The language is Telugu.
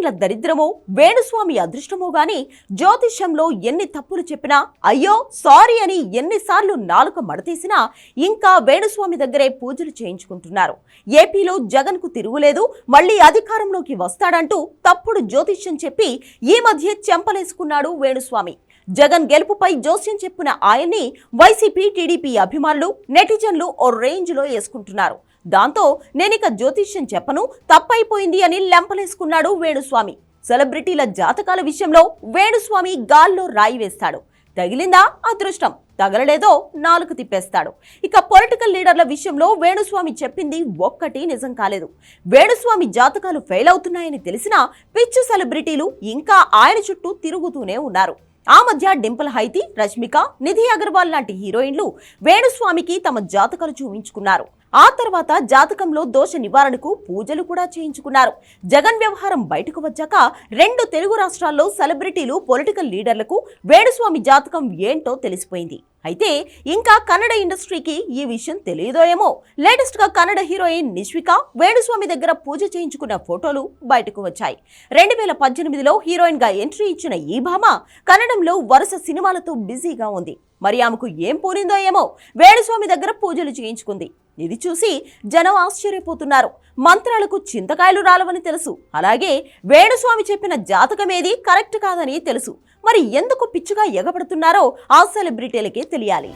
హీరోయిన్ల దరిద్రమో వేణుస్వామి అదృష్టమో గాని జ్యోతిష్యంలో ఎన్ని తప్పులు చెప్పినా అయ్యో సారీ అని ఎన్నిసార్లు నాలుక మడతీసినా ఇంకా వేణుస్వామి దగ్గరే పూజలు చేయించుకుంటున్నారు. ఏపీలో జగన్కు తిరుగులేదు మళ్ళీ అధికారంలోకి వస్తాడంటూ తప్పుడు జ్యోతిష్యం చెప్పి ఈ మధ్య చెంపలేసుకున్నాడు వేణుస్వామి. జగన్ గెలుపుపై జోస్యం చెప్పిన ఆయన్ని వైసీపీ టీడీపీ అభిమానులు నెటిజన్లు ఓ రేంజ్లో వేసుకుంటున్నారు. దాంతో నేనిక జ్యోతిష్యం చెప్పను తప్పైపోయింది అని లెంపలేసుకున్నాడు వేణుస్వామి. సెలబ్రిటీల జాతకాల విషయంలో వేణుస్వామి గాల్లో రాయి వేస్తాడు. తగిలిందా అదృష్టం తగలలేదో నాలుగు తిప్పేస్తాడు. ఇక పొలిటికల్ లీడర్ల విషయంలో వేణుస్వామి చెప్పింది ఒక్కటి నిజం కాలేదు. వేణుస్వామి జాతకాలు ఫెయిల్ అవుతున్నాయని తెలిసినా పిచ్చు సెలబ్రిటీలు ఇంకా ఆయన చుట్టూ తిరుగుతూనే ఉన్నారు. ఆ మధ్య డింపుల్ హైతి రష్మిక నిధి అగర్వాల్ లాంటి హీరోయిన్లు వేణుస్వామికి తమ జాతకాలు చూపించుకున్నారు. ఆ తర్వాత జాతకంలో దోష నివారణకు పూజలు కూడా చేయించుకున్నారు. జగన్ వ్యవహారం బయటకు వచ్చాక రెండు తెలుగు రాష్ట్రాల్లో సెలబ్రిటీలు పొలిటికల్ లీడర్లకు వేణుస్వామి జాతకం ఏంటో తెలిసిపోయింది. అయితే ఇంకా కన్నడ ఇండస్ట్రీకి ఈ విషయం తెలియదో ఏమో. లేటెస్ట్గా కన్నడ హీరోయిన్ నిష్విక వేణుస్వామి దగ్గర పూజ చేయించుకున్న ఫోటోలు బయటకు వచ్చాయి. రెండు వేల పద్దెనిమిదిలో హీరోయిన్గా ఎంట్రీ ఇచ్చిన ఈ భామ కన్నడంలో వరుస సినిమాలతో బిజీగా ఉంది. మరి ఆమెకు ఏం పోలిందో ఏమో. వేణుస్వామి దగ్గర పూజలు చేయించుకుంది. ఇది చూసి జనం ఆశ్చర్యపోతున్నారు. మంత్రాలకు చింతకాయలు రాలవని తెలుసు. అలాగే వేణుస్వామి చెప్పిన జాతకమేది కరెక్ట్ కాదని తెలుసు. మరి ఎందుకు పిచ్చిగా ఎగబడుతున్నారో ఆ సెలబ్రిటీలకే తెలియాలి.